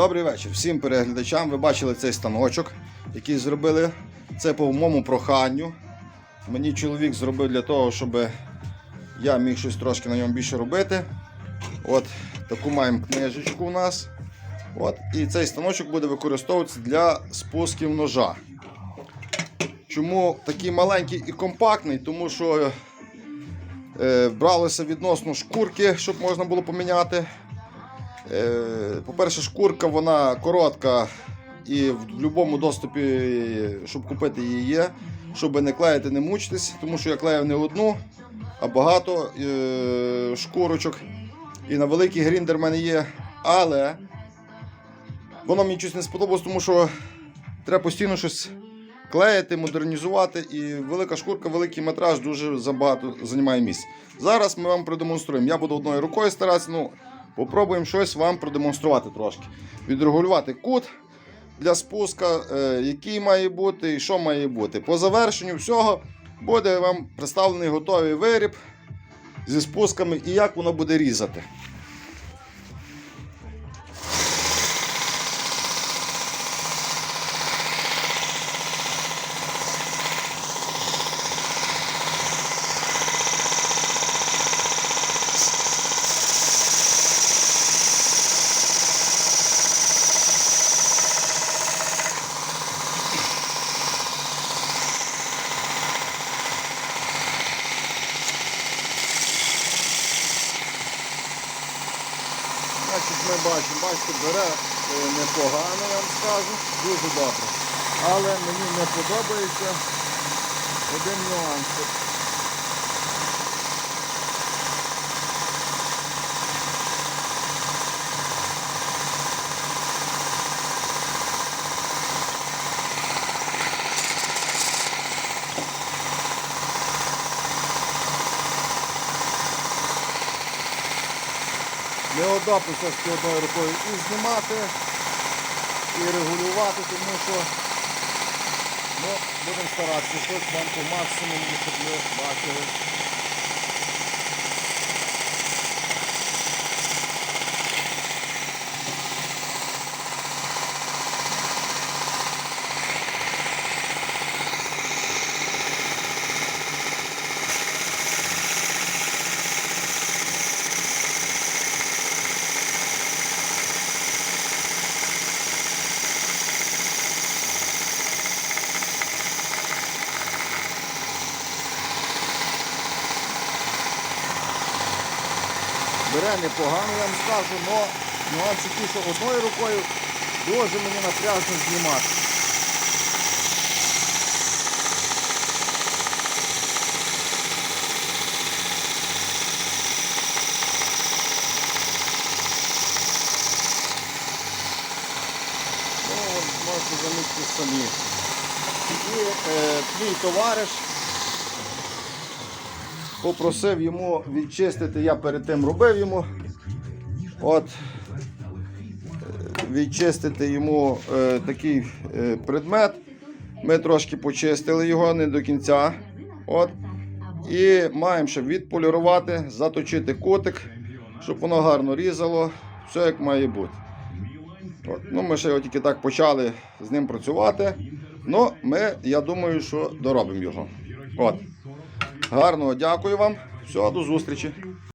Добрий вечір всім переглядачам. Ви бачили цей станочок, який зробили. Це по моєму проханню. Мені чоловік зробив для того, щоб я міг щось трошки на ньому більше робити. От таку маємо книжечку у нас. От, і цей станочок буде використовуватися для спусків ножа. Чому такий маленький і компактний? Тому що е, бралося відносно шкурки, щоб можна було поміняти. Е, По-перше, шкурка вона коротка і в будь-якому доступі, щоб купити її є, щоб не клеїти, не мучитись, тому що я клеїв не одну, а багато е, шкурочок. І на великий гріндер в мене є. Але воно мені щось не сподобалось, тому що треба постійно щось клеїти, модернізувати. І велика шкурка, великий метраж дуже забагато займає місць. Зараз ми вам продемонструємо. Я буду одною рукою старатися. Ну, Попробуємо щось вам продемонструвати трошки. Відрегулювати кут для спуска, е, який має бути і що має бути. По завершенню всього буде вам представлений готовий виріб зі спусками і як воно буде різати. Значить, ми бачимо, бачите, бере е, непогано, я вам скажу, дуже добре. Але мені не подобається один нюанс. Неудобно все одною рукою і знімати, і регулювати, тому що ну, будемо старатися щось вам по максимуму, щоб ми бачили. Бере непогано, я вам скажу, але нюанс такий, одною рукою дуже мені напряжно знімати. Ну, можете замітити самі. І е, мій товариш попросив йому відчистити, я перед тим робив йому. От, е, відчистити йому е, такий е, предмет. Ми трошки почистили його не до кінця. От. І маємо ще відполірувати, заточити котик, щоб воно гарно різало. Все як має бути. От. Ну, ми ще його тільки так почали з ним працювати. Ну, ми, я думаю, що доробимо його. От. Гарного дякую вам. Всього до зустрічі.